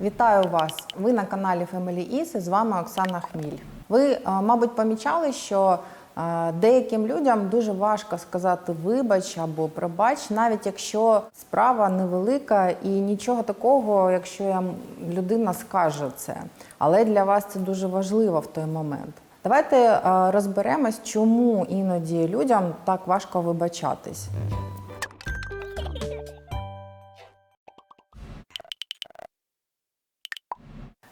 Вітаю вас! Ви на каналі Family Is і з вами Оксана Хміль. Ви, е, мабуть, помічали, що е, деяким людям дуже важко сказати вибач або пробач, навіть якщо справа невелика і нічого такого, якщо людина скаже це. Але для вас це дуже важливо в той момент. Давайте е, розберемось, чому іноді людям так важко вибачатись.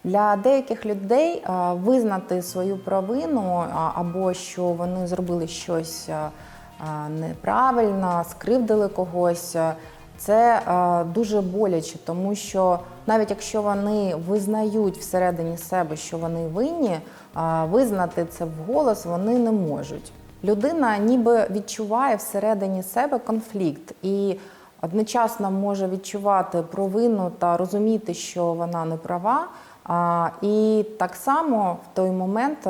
Для деяких людей визнати свою провину або що вони зробили щось а, неправильно, скривдили когось. Це дуже боляче, тому що навіть якщо вони визнають всередині себе, що вони винні, визнати це вголос вони не можуть. Людина ніби відчуває всередині себе конфлікт і одночасно може відчувати провину та розуміти, що вона не права. І так само в той момент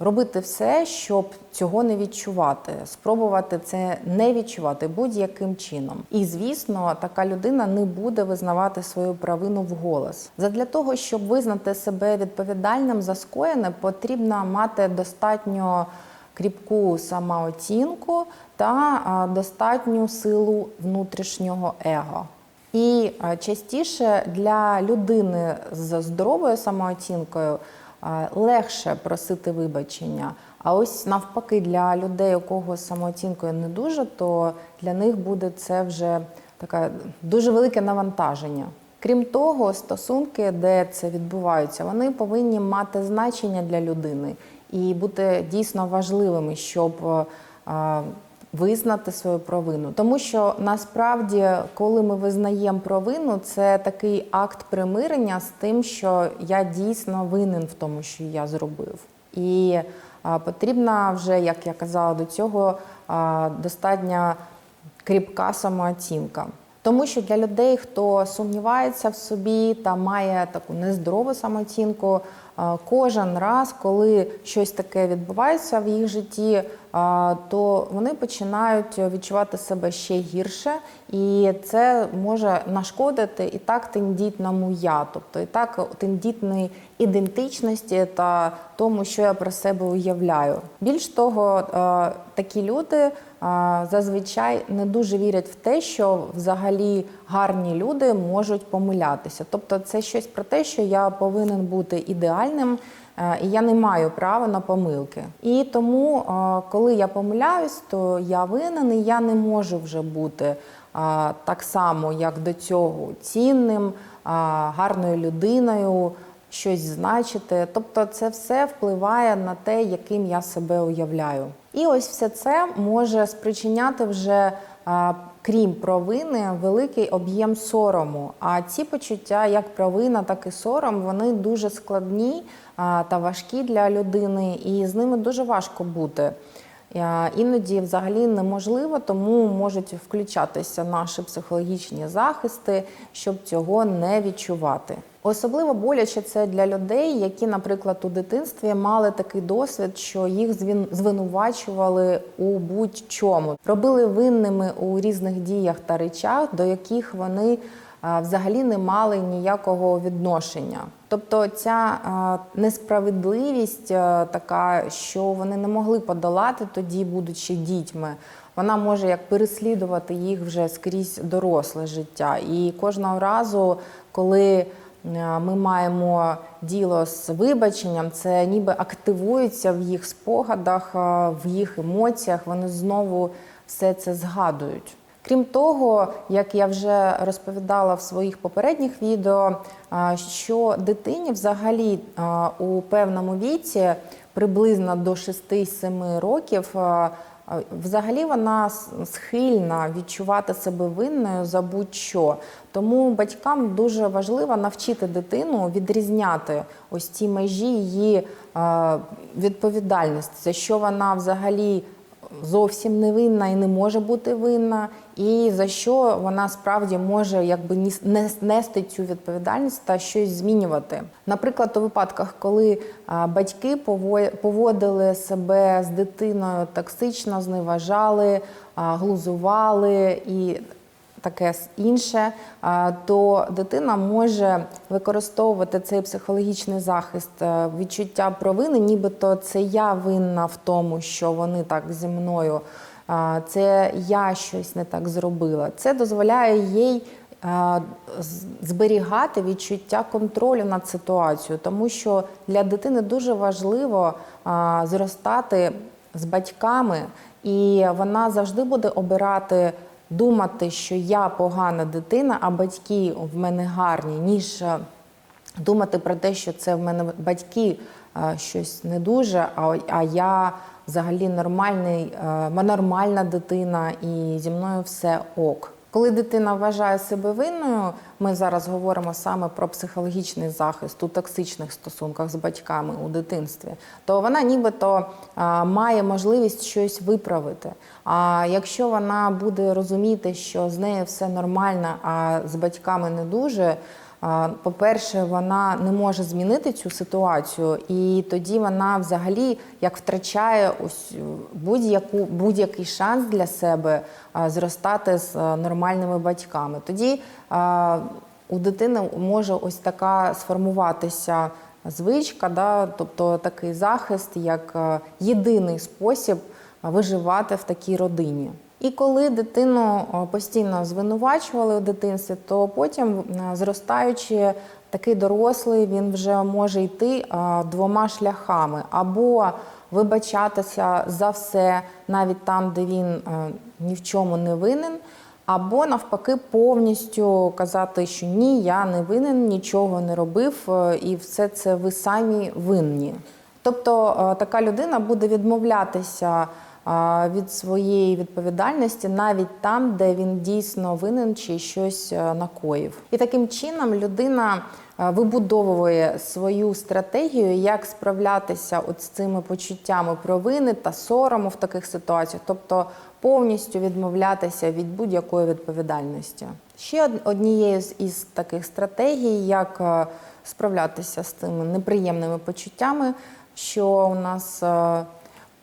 робити все, щоб цього не відчувати, спробувати це не відчувати будь-яким чином. І звісно, така людина не буде визнавати свою провину вголос. Задля того, щоб визнати себе відповідальним за скоєне, потрібно мати достатньо кріпку самооцінку та достатню силу внутрішнього его. І е, частіше для людини з здоровою самооцінкою е, легше просити вибачення. А ось навпаки, для людей, у кого самооцінкою не дуже, то для них буде це вже таке дуже велике навантаження. Крім того, стосунки, де це відбуваються, вони повинні мати значення для людини і бути дійсно важливими, щоб е, визнати свою провину. Тому що насправді, коли ми визнаємо провину, це такий акт примирення з тим, що я дійсно винен в тому, що я зробив. І а, потрібна вже, як я казала до цього, а, достатня кріпка самооцінка. Тому що для людей, хто сумнівається в собі та має таку нездорову самооцінку, кожен раз, коли щось таке відбувається в їх житті, то вони починають відчувати себе ще гірше, і це може нашкодити і так тендітному я, тобто і так тендітної ідентичності та тому, що я про себе уявляю. Більш того, такі люди зазвичай не дуже вірять в те, що взагалі гарні люди можуть помилятися. Тобто, це щось про те, що я повинен бути ідеальним. е, І я не маю права на помилки. І тому, е, коли я помиляюсь, то я винен, і я не можу вже бути е, так само, як до цього, цінним, гарною людиною, щось значити. Тобто, це все впливає на те, яким я себе уявляю. І ось все це може спричиняти вже. Крім провини, великий об'єм сорому. А ці почуття, як провина, так і сором, вони дуже складні та важкі для людини, і з ними дуже важко бути. Е, Іноді взагалі неможливо, тому можуть включатися наші психологічні захисти, щоб цього не відчувати. Особливо боляче це для людей, які, наприклад, у дитинстві мали такий досвід, що їх звинувачували у будь-чому, робили винними у різних діях та речах, до яких вони взагалі не мали ніякого відношення. Тобто ця несправедливість така, що вони не могли подолати тоді, будучи дітьми, вона може як переслідувати їх вже скрізь доросле життя. І кожного разу, коли е, ми маємо діло з вибаченням, це ніби активується в їх спогадах, е, в їх емоціях. Вони знову все це згадують. Крім того, як я вже розповідала в своїх попередніх відео, що дитині взагалі у певному віці, приблизно до 6-7 років, взагалі вона схильна відчувати себе винною за будь-що. Тому батькам дуже важливо навчити дитину відрізняти ось ці межі її відповідальності, що вона взагалі зовсім не винна і не може бути винна, і за що вона справді може якби нести цю відповідальність та щось змінювати. Наприклад, у випадках, коли батьки поводили себе з дитиною токсично, зневажали, глузували і таке інше, то дитина може використовувати цей психологічний захист, е, відчуття провини, нібито це я винна в тому, що вони так зі мною, це я щось не так зробила. Це дозволяє їй зберігати відчуття контролю над ситуацією, тому що для дитини дуже важливо зростати з батьками, і вона завжди буде обирати думати, що я погана дитина, а батьки в мене гарні, ніж думати про те, що це в мене батьки щось не дуже, а, а я взагалі нормальний, е, нормальна дитина, і зі мною все ок. Коли дитина вважає себе винною, ми зараз говоримо саме про психологічний захист у токсичних стосунках з батьками у дитинстві, то вона нібито має можливість щось виправити. А якщо вона буде розуміти, що з нею все нормально, а з батьками не дуже. По-перше, вона не може змінити цю ситуацію, і тоді вона взагалі як втрачає ось е, будь-яку будь-який шанс для себе зростати з е, нормальними батьками. Тоді у дитини може ось така сформуватися звичка, да, тобто такий захист, як е, єдиний спосіб е, виживати в такій родині. І коли дитину е, постійно звинувачували у дитинстві, то потім, е, зростаючи, такий дорослий, він вже може йти е, двома шляхами або вибачатися за все, навіть там, де він ні в чому не винен. Або навпаки повністю казати, що ні, я не винен, нічого не робив, і все це ви самі винні. Тобто така людина буде відмовлятися від своєї відповідальності навіть там, де він дійсно винен чи щось е, накоїв. І таким чином людина е, вибудовує свою стратегію, як справлятися от з цими почуттями провини та сорому в таких ситуаціях, тобто повністю відмовлятися від будь-якої відповідальності. Ще од- однією із таких стратегій, як е, справлятися з цими неприємними почуттями, що у нас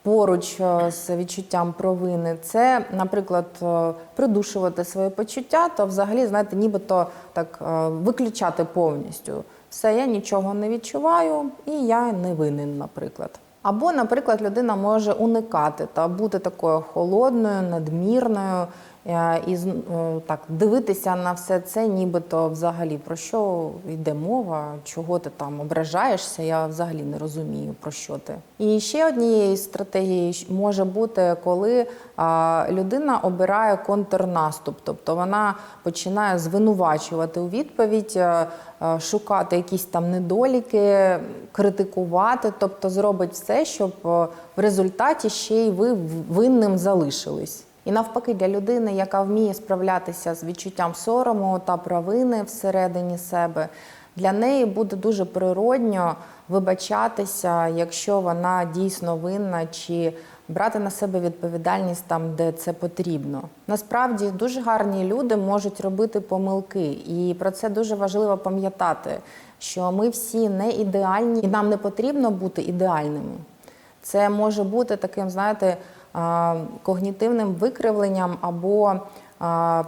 поруч е, з відчуттям провини, це, наприклад, е, придушувати свої почуття, то взагалі, знаєте, нібито так е, виключати повністю. Все, я нічого не відчуваю, і я не винен, наприклад. Або, наприклад, людина може уникати та бути такою холодною, надмірною і з- е, так дивитися на все це, нібито взагалі про що йде мова, чого ти там ображаєшся. Я взагалі не розумію про що ти. І ще однією щ- може бути, коли людина обирає контрнаступ, тобто вона починає звинувачувати у відповідь. е, е, Шукати якісь там недоліки, критикувати, тобто зробить все, щоб е, в результаті ще й ви винним залишились. І навпаки, для людини, яка вміє справлятися з відчуттям сорому та провини всередині себе, для неї буде дуже природньо вибачатися, якщо вона дійсно винна, чи брати на себе відповідальність там, де це потрібно. Насправді дуже гарні люди можуть робити помилки, і про це дуже важливо пам'ятати, що ми всі не ідеальні, і нам не потрібно бути ідеальними. Це може бути таким, знаєте, когнітивним викривленням або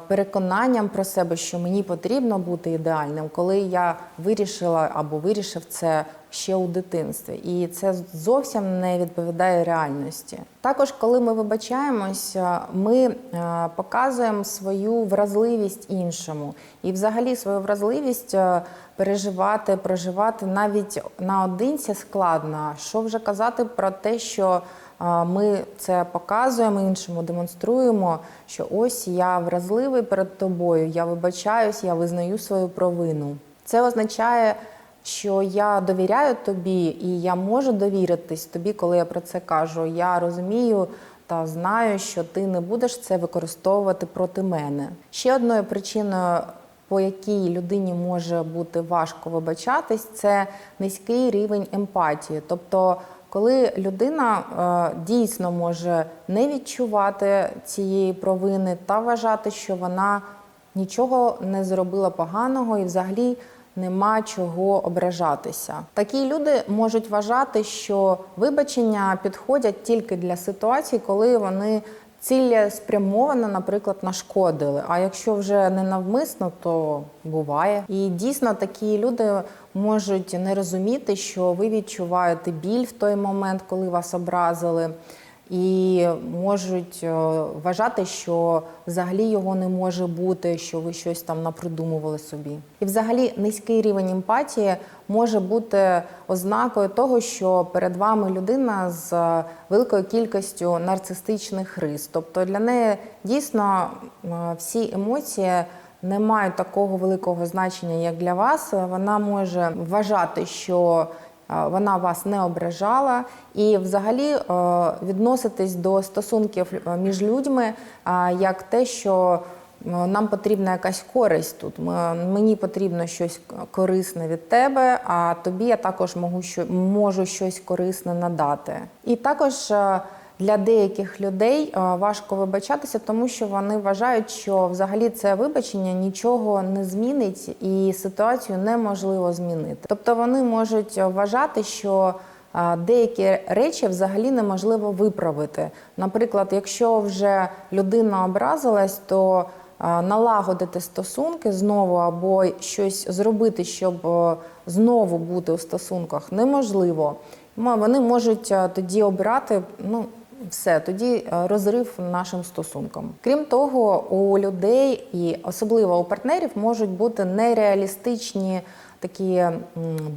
переконанням про себе, що мені потрібно бути ідеальним, коли я вирішила або вирішив це ще у дитинстві. І це зовсім не відповідає реальності. Також, коли ми вибачаємось, ми е, показуємо свою вразливість іншому, і взагалі свою вразливість е, переживати, проживати навіть наодинці складно. Що вже казати про те, що е, ми це показуємо іншому, демонструємо, що ось я вразливий перед тобою, я вибачаюсь, я визнаю свою провину. Це означає, що я довіряю тобі, і я можу довіритись тобі, коли я про це кажу. Я розумію та знаю, що ти не будеш це використовувати проти мене. Ще одною причиною. По якій людині може бути важко вибачатись, це низький рівень емпатії. Тобто, коли людина е, дійсно може не відчувати цієї провини та вважати, що вона нічого не зробила поганого і взагалі нема чого ображатися. Такі люди можуть вважати, що вибачення підходять тільки для ситуацій, коли вони цілеспрямовано, наприклад, нашкодили. А якщо вже не навмисно, то буває. І дійсно такі люди можуть не розуміти, що ви відчуваєте біль в той момент, коли вас образили. І можуть е, вважати, що взагалі його не може бути, що ви щось там напридумували собі. І взагалі низький рівень емпатії може бути ознакою того, що перед вами людина з е, великою кількістю нарцистичних рис. Тобто для неї дійсно е, всі емоції не мають такого великого значення, як для вас. Вона може вважати, що вона вас не ображала, і взагалі е, відноситись до стосунків е, між людьми е, як те, що е, нам потрібна якась користь тут. Мені потрібно щось корисне від тебе, а тобі я також можу, що, можу щось корисне надати. І також е, для деяких людей е, важко вибачатися, тому що вони вважають, що взагалі це вибачення нічого не змінить і ситуацію неможливо змінити. Тобто вони можуть вважати, що деякі речі взагалі неможливо виправити. Наприклад, якщо вже людина образилась, то налагодити стосунки знову або щось зробити, щоб е, знову бути у стосунках, неможливо. Вони можуть е, тоді обирати, ну. Все, тоді е, розрив нашим стосункам. Крім того, у людей і особливо у партнерів можуть бути нереалістичні такі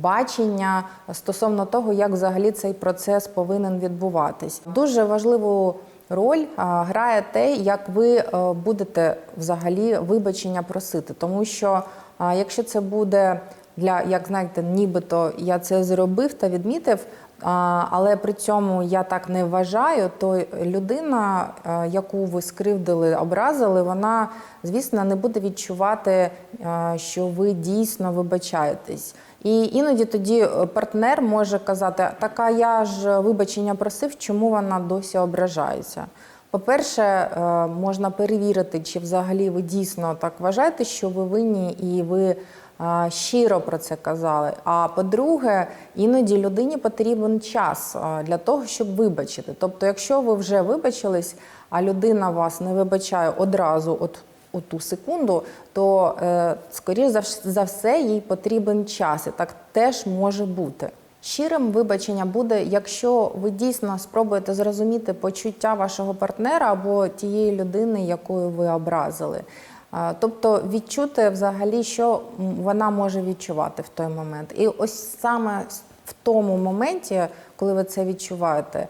бачення стосовно того, як взагалі цей процес повинен відбуватись. Дуже важливу роль грає те, як ви е, будете взагалі вибачення просити, тому що якщо це буде для як знаєте, нібито я це зробив та відмітив. Але при цьому я так не вважаю, то людина, е, яку ви скривдили, образили, вона, звісно, не буде відчувати, е, що ви дійсно вибачаєтесь. І іноді тоді е, партнер може казати: так а я ж вибачення просив, чому вона досі ображається. По-перше, можна перевірити, чи взагалі ви дійсно так вважаєте, що ви винні, і ви щиро про це казали. А по-друге, іноді людині потрібен час для того, щоб вибачити. Тобто, якщо ви вже вибачились, а людина вас не вибачає одразу, от у ту секунду, то е, скоріш за все їй потрібен час, і так теж може бути. Щирим вибачення буде, якщо ви дійсно спробуєте зрозуміти почуття вашого партнера або тієї людини, якою ви образили. Тобто відчути взагалі, що вона може відчувати в той момент. І ось саме в тому моменті, коли ви це відчуваєте,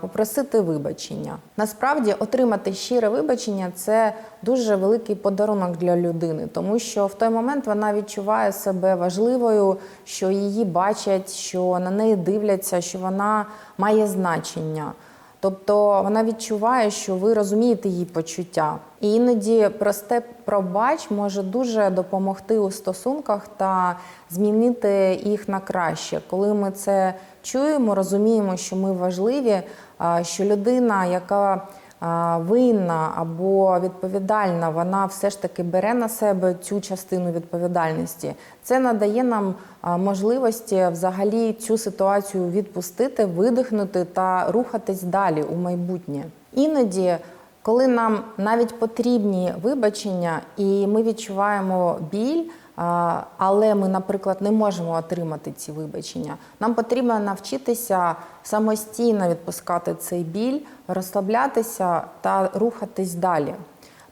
попросити вибачення. Насправді, отримати щире вибачення це дуже великий подарунок для людини, тому що в той момент вона відчуває себе важливою, що її бачать, що на неї дивляться, що вона має значення. Тобто вона відчуває, що ви розумієте її почуття. І іноді просте пробач може дуже допомогти у стосунках та змінити їх на краще. Коли ми це чуємо, розуміємо, що ми важливі, що людина, яка винна або відповідальна, вона все ж таки бере на себе цю частину відповідальності. Це надає нам можливості взагалі цю ситуацію відпустити, видихнути та рухатись далі у майбутнє. Іноді, коли нам навіть потрібні вибачення, і ми відчуваємо біль. Але ми, наприклад, не можемо отримати ці вибачення. Нам потрібно навчитися самостійно відпускати цей біль, розслаблятися та рухатись далі.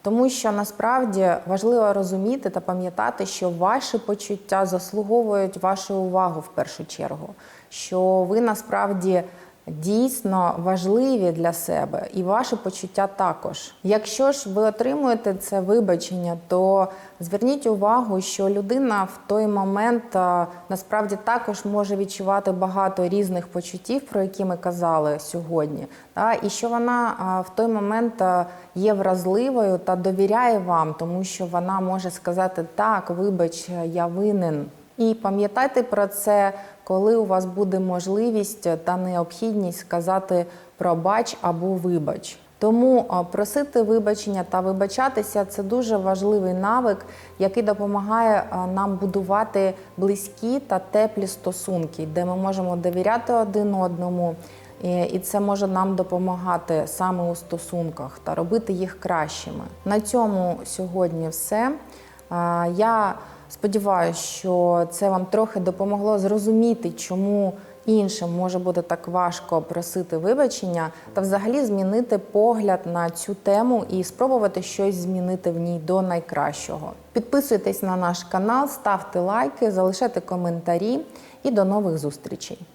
Тому що насправді важливо розуміти та пам'ятати, що ваші почуття заслуговують вашу увагу в першу чергу, що ви насправді дійсно важливі для себе, і ваші почуття також. Якщо ж ви отримуєте це вибачення, то зверніть увагу, що людина в той момент насправді також може відчувати багато різних почуттів, про які ми казали сьогодні, і що вона в той момент є вразливою та довіряє вам, тому що вона може сказати так, вибач, я винен. І пам'ятайте про це, коли у вас буде можливість та необхідність сказати пробач або вибач. Тому просити вибачення та вибачатися це дуже важливий навик, який допомагає нам будувати близькі та теплі стосунки, де ми можемо довіряти один одному, І- це може нам допомагати саме у стосунках та робити їх кращими. На цьому сьогодні все. Я сподіваюся, що це вам трохи допомогло зрозуміти, чому іншим може бути так важко просити вибачення, та взагалі змінити погляд на цю тему і спробувати щось змінити в ній до найкращого. Підписуйтесь на наш канал, ставте лайки, залишайте коментарі і до нових зустрічей.